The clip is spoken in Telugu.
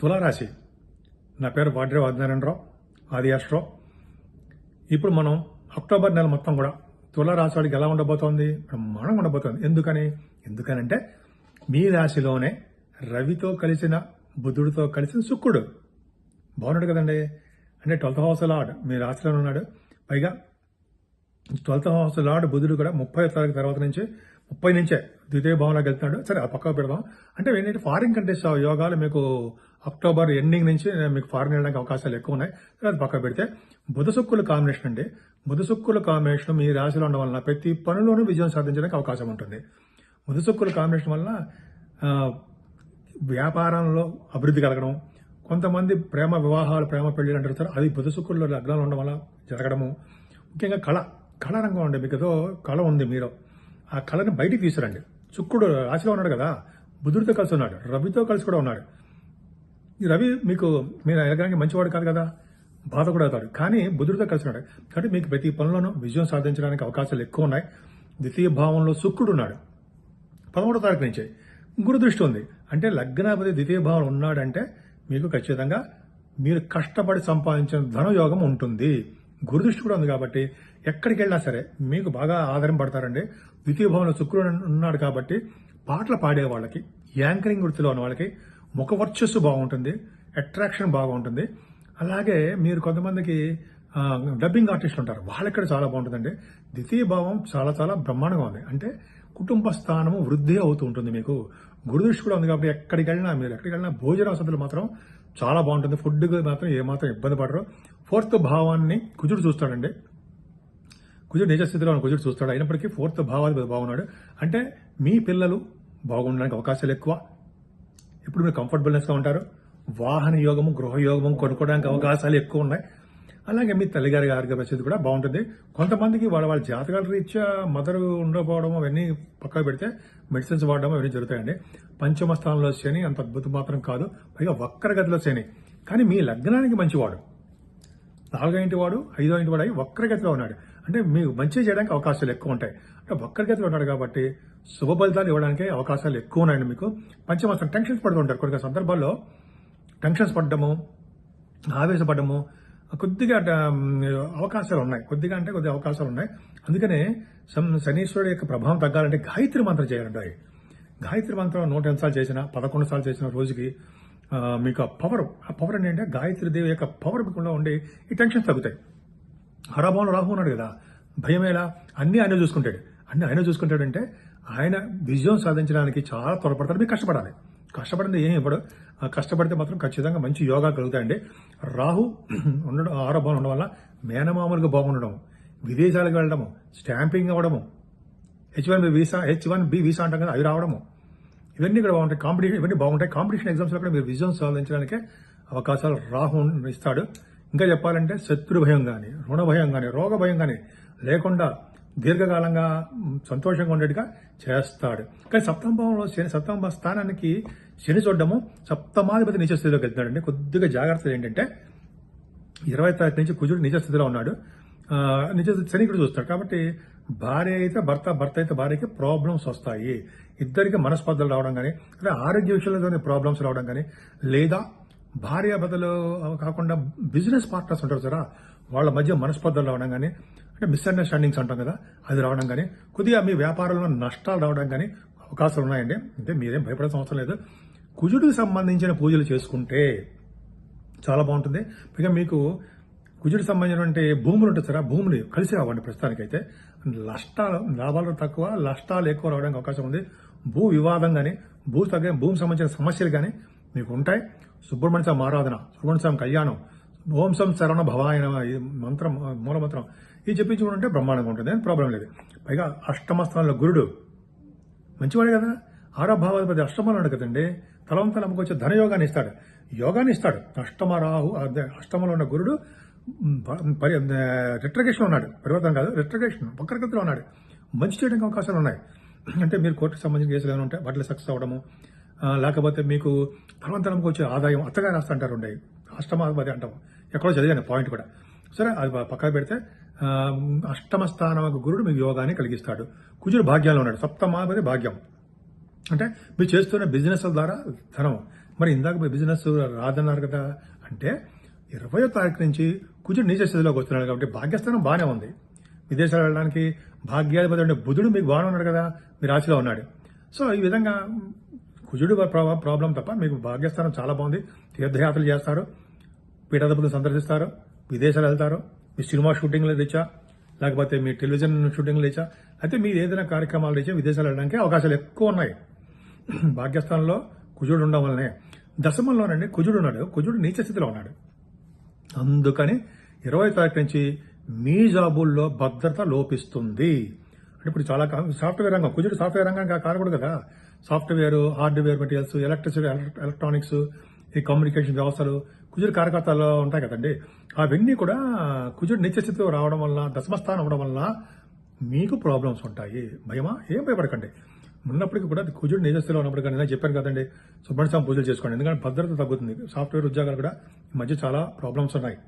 తులారాశి. నా పేరు వాడ్రే వాద్నారాయణరావు ఆది ఆస్ట్రో ఇప్పుడు మనం అక్టోబర్ నెల మొత్తం కూడా తులారాశి వాడికి ఎలా ఉండబోతోంది? బ్రహ్మాండంగా ఉండబోతోంది. ఎందుకని? ఎందుకనంటే మీ రాశిలోనే రవితో కలిసిన బుధుడితో కలిసిన శుక్రుడు. బాగున్నాడు కదండి. అంటే ట్వెల్త్ హౌస్ లార్డ్ మీ రాశిలోనే ఉన్నాడు. పైగా ట్వెల్త్ హౌస్ లార్డ్ బుధుడు కూడా ముప్పై తారీఖు తర్వాత నుంచి ముప్పై నుంచే ద్వితీయ భావంలోకి వెళ్తున్నాడు సరే ఆ పక్కకు పెడదాం అంటే ఏంటంటే ఫారిన్ కంట్రీస్ యోగాలు మీకు అక్టోబర్ ఎండింగ్ నుంచి మీకు ఫారిన్ వెళ్ళడానికి అవకాశాలు ఎక్కువ ఉన్నాయి. సరే అది పక్కకు పెడితే బుధ శుక్కుల కాంబినేషన్ అండి. బుధ శుక్కుల కాంబినేషన్ మీ రాశిలో ఉండడం వలన ప్రతి పనిలోనూ విజయం సాధించడానికి అవకాశం ఉంటుంది. బుధ శుక్కుల కాంబినేషన్ వలన వ్యాపారంలో అభివృద్ధి కలగడం కొంతమంది ప్రేమ వివాహాలు ప్రేమ పెళ్ళి అంటారు సార్ అది బుధ శుక్రుల్లో లగ్నాలు ఉండడం వల్ల జరగడము. ముఖ్యంగా కళ. కళారంగం అండి మీకు ఏదో కళ ఉంది మీరు ఆ కళని బయటికి తీసుకురండి. శుక్రుడు రాశిలో ఉన్నాడు కదా బుధుడితో కలిసి ఉన్నాడు రవితో కలిసి కూడా ఉన్నాడు. ఈ రవి మీకు మీరు ఎదగడానికి మంచివాడు కాదు కదా బాధ కూడా అవుతాడు. కానీ బుధుడితో కలిసి ఉన్నాడు. కాబట్టి మీకు ప్రతి పనిలోనూ విజయం సాధించడానికి అవకాశాలు ఎక్కువ ఉన్నాయి. ద్వితీయ భావంలో శుక్రుడు ఉన్నాడు. పదమూడో తారీఖు నుంచి గురు దృష్టి ఉంది. అంటే లగ్నాపతి ద్వితీయ భావం ఉన్నాడంటే మీకు ఖచ్చితంగా మీరు కష్టపడి సంపాదించిన ధనయోగం ఉంటుంది. గురుదృష్టి కూడా ఉంది కాబట్టి ఎక్కడికి వెళ్ళినా సరే మీకు బాగా ఆధారం పడతారండి. ద్వితీయ భవన శుక్రుడు ఉన్నాడు కాబట్టి పాటలు పాడే వాళ్ళకి యాంకరింగ్ వృత్తిలో ఉన్న వాళ్ళకి ముఖ వర్చస్సు బాగుంటుంది అట్రాక్షన్ బాగుంటుంది. అలాగే మీరు కొంతమందికి డబ్బింగ్ ఆర్టిస్టులు ఉంటారు. వాళ్ళక్కడ చాలా బాగుంటుందండి. ద్వితీయ భావం చాలా చాలా బ్రహ్మాండంగా ఉంది. అంటే కుటుంబ స్థానము వృద్ధి అవుతూ ఉంటుంది మీకు. గురుదృష్టి కూడా ఉంది కాబట్టి ఎక్కడికి వెళ్ళినా మీరు ఎక్కడికి వెళ్ళినా భోజన వసతులు మాత్రం చాలా బాగుంటుంది. ఫుడ్ మాత్రం ఏమాత్రం ఇబ్బంది పడరు. ఫోర్త్ భావాన్ని కుజుడు చూస్తాడండి. కుజుడు నిజ స్థితిలో కుజుడు చూస్తాడు. అయినప్పటికీ ఫోర్త్ భావాధిపతి బాగున్నాడు. అంటే మీ పిల్లలు బాగుండడానికి అవకాశాలు ఎక్కువ. ఇప్పుడు మీరు కంఫర్టబుల్నెస్గా ఉంటారు. వాహన యోగము గృహ యోగము కొనుక్కోవడానికి అవకాశాలు ఎక్కువ ఉన్నాయి. అలాగే మీ తల్లిగారి ఆరోగ్య పరిస్థితి కూడా బాగుంటుంది. కొంతమందికి వాళ్ళ వాళ్ళ జాతకాల రీత్యా మదర్ ఉండకపోవడం అవన్నీ పక్కకు పెడితే మెడిసిన్స్ వాడడం అవన్నీ జరుగుతాయండి. పంచమ స్థానంలో శని అంత అద్భుతం మాత్రం కాదు. పైగా వక్రగతిలో శని. కానీ మీ లగ్నానికి మంచివాడు. నాలుగో ఇంటి వాడు ఐదో ఇంటి వాడు అయి వక్రగతిలో ఉన్నాడు. అంటే మీకు మంచి చేయడానికి అవకాశాలు ఎక్కువ ఉంటాయి. అంటే వక్రగతిలో ఉన్నాడు కాబట్టి శుభ ఫలితాలు ఇవ్వడానికి అవకాశాలు ఎక్కువ ఉన్నాయండి మీకు. పంచమాసం టెన్షన్స్ పడుతూ ఉంటారు. కొన్ని సందర్భాల్లో టెన్షన్స్ పడ్డము ఆవేశపడ్డము కొద్దిగా అవకాశాలు ఉన్నాయి. కొద్దిగా అంటే కొద్దిగా అవకాశాలు ఉన్నాయి. అందుకనే సం- శనీశ్వరుడు యొక్క ప్రభావం తగ్గాలంటే గాయత్రి మంత్రం చేయాలండి. గాయత్రి మంత్రం నూట ఎనిమిది సార్లు చేసిన పదకొండు సార్లు చేసిన రోజుకి మీకు ఆ పవర్ ఆ పవర్ ఏంటంటే గాయత్రి దేవి యొక్క పవర్ మీకుండా ఉండి ఈ టెన్షన్స్ తగ్గుతాయి. హరాభవన్ రాహు ఉన్నాడు కదా భయం ఎలా? ఆయన చూసుకుంటాడు. అన్ని ఆయన చూసుకుంటాడంటే ఆయన విజయం సాధించడానికి చాలా త్వరపడతాడు మీరు కష్టపడాలి. కష్టపడింది ఏం ఇవ్వడు. కష్టపడితే మాత్రం ఖచ్చితంగా మంచి యోగా కలుగుతాయండి. రాహు ఉండడం ఆరో ఉండడం వల్ల మేనమామలుగా బాగుండడం విదేశాలకు వెళ్ళడము స్టాంపింగ్ అవ్వడము H one B visa H one B visa అంటాం కదా అవి రావడము. ఇవన్నీ కూడా బాగుంటాయి. కాంపిటీషన్ ఇవన్నీ బాగుంటాయి. కాంపిటీషన్ ఎగ్జామ్స్లో కూడా మీరు విజయం సాధించడానికి అవకాశాలు రాహు ఇస్తాడు. ఇంకా చెప్పాలంటే శత్రు భయం కానీ రుణ భయం కానీ రోగ భయం కానీ లేకుండా దీర్ఘకాలంగా సంతోషంగా ఉండేట్టుగా చేస్తాడు. కానీ సప్తమ భావంలో శని సప్తమ స్థానానికి శని చూడడము సప్తమాధిపతి నిజస్థితిలోకి వెళ్తున్నాడండి. కొద్దిగా జాగ్రత్తలు ఏంటంటే ఇరవై తారీఖు నుంచి కుజుడు నిజస్థితిలో ఉన్నాడు. నిజ శని కూడా చూస్తాడు. కాబట్టి భార్య అయితే భర్త భర్త అయితే భార్యకి ప్రాబ్లమ్స్ వస్తాయి. ఇద్దరికి మనస్పర్ధలు రావడం కానీ లేదా ఆరోగ్య విషయంలో ప్రాబ్లమ్స్ రావడం కానీ లేదా భార్య బదులు కాకుండా బిజినెస్ పార్ట్నర్స్ ఉంటారు సరా వాళ్ళ మధ్య మనస్పర్ధలు రావడం కానీ అంటే మిస్అండర్స్టాండింగ్స్ అంటాం కదా అది రావడం కానీ కొద్దిగా మీ వ్యాపారంలో నష్టాలు రావడం కానీ అవకాశాలు ఉన్నాయండి. అంటే మీరేం భయపడాల్సిన అవసరం లేదు. కుజుడికి సంబంధించిన పూజలు చేసుకుంటే చాలా బాగుంటుంది. పైగా మీకు కుజుడికి సంబంధించినటువంటి భూములు ఉంటుంది సార్ ఆ భూములు కలిసి రావండి ప్రస్తుతానికైతే. నష్టాలు లాభాలు తక్కువ నష్టాలు ఎక్కువ రావడానికి అవకాశం ఉంది. భూ వివాదం కానీ భూ తగ్గ భూమి సంబంధించిన సమస్యలు కానీ మీకు ఉంటాయి. సుబ్రహ్మణ్య స్వామి ఆరాధన సుబ్రహ్మణ్య స్వామి కళ్యాణం ఓం సం శరణ భవాయన ఈ మంత్రం మూల మంత్రం ఇది చెప్పించుకుంటే బ్రహ్మాండంగా ఉంటుంది. అని ప్రాబ్లం లేదు. పైగా అష్టమ స్థానంలో గురుడు మంచివాడే కదా. ఆరో అష్టమాలు అష్టమంలో ఉన్నాడు కదండి. తలవంతలు అమ్ముకొచ్చే ధనయోగాన్ని ఇస్తాడు. యోగాన్ని ఇస్తాడు. అష్టమ రాహు అష్టమలో ఉన్న గురుడు రిట్రగేషన్ ఉన్నాడు. పరివర్తన కాదు రిట్రగేషన్ వక్రగతిలో ఉన్నాడు. మంచి చేయడానికి అవకాశాలు ఉన్నాయి. అంటే మీరు కోర్టుకు సంబంధించిన కేసులు ఏమైనా ఉంటే వాటిలో సక్సెస్ అవ్వడము లేకపోతే మీకు తలవంతలంకి వచ్చే ఆదాయం అత్తగా రాస్తా అంటారు ఉండే అష్టమాధిపతి అంటాం. ఎక్కడో చదివాను పాయింట్ కూడా. సరే అది పక్కన పెడితే అష్టమ స్థానం గురుడు మీకు యోగాన్ని కలిగిస్తాడు. కుజుడు భాగ్యాలు ఉన్నాడు. సప్తమాధిపతి భాగ్యం. అంటే మీరు చేస్తున్న బిజినెస్ ద్వారా ధనం. మరి ఇందాక మీ బిజినెస్ రాదన్నారు కదా అంటే ఇరవయో తారీఖు నుంచి కుజుడు నీచ స్థితిలోకి వస్తున్నాడు కాబట్టి భాగ్యస్థానం బాగానే ఉంది. విదేశాలు వెళ్ళడానికి భాగ్యాధిపతి అంటే బుధుడు మీకు బాగానే ఉన్నాడు కదా మీ రాశిలో ఉన్నాడు. సో ఈ విధంగా కుజుడు ప్రా- ప్రాబ్లం తప్ప మీకు భాగ్యస్థానం చాలా బాగుంది. తీర్థయాత్రలు చేస్తారు పీఠాధిపతులు సందర్శిస్తారు విదేశాలు వెళ్తారు మీ సినిమా షూటింగ్లు తెచ్చా లేకపోతే మీ టెలివిజన్ షూటింగ్లు తెచ్చా అయితే మీరు ఏదైనా కార్యక్రమాలు తెచ్చా విదేశాలు వెళ్ళడానికి అవకాశాలు ఎక్కువ ఉన్నాయి. భాగ్యస్థానంలో కుజుడు ఉండడం వల్లనే. దశమంలోనండి కుజుడు ఉన్నాడు కుజుడు నీచ స్థితిలో ఉన్నాడు. అందుకని ఇరవై తారీఖు నుంచి మీ జాబుల్లో భద్రత లోపిస్తుంది. అంటే ఇప్పుడు చాలా కా- సాఫ్ట్వేర్ రంగం కుజుడు సాఫ్ట్వేర్ రంగం కా- కారకుడు కదా. Software hardware materials electricity electronics ఈ కమ్యూనికేషన్ వ్యవస్థలు కుజుడు కారకత్వాల్లో ఉంటాయి కదండి. అవన్నీ కూడా కుజుడు నిత్యస్థితిలో రావడం వల్ల దశమస్థానం అవ్వడం వల్ల మీకు ప్రాబ్లమ్స్ ఉంటాయి. భయమా? ఏం భయపడకండి. ఉన్నప్పటికీ కూడా కుజుడు నిజస్థితిలో ఉన్నప్పుడు కానీ నేను చెప్పాను కదండి సుబ్రహ్మణ్యం పూజలు చేసుకోండి. ఎందుకంటే భద్రత తగ్గుతుంది. సాఫ్ట్వేర్ ఉద్యోగాలు కూడా ఈ మధ్య చాలా ప్రాబ్లమ్స్ ఉన్నాయి.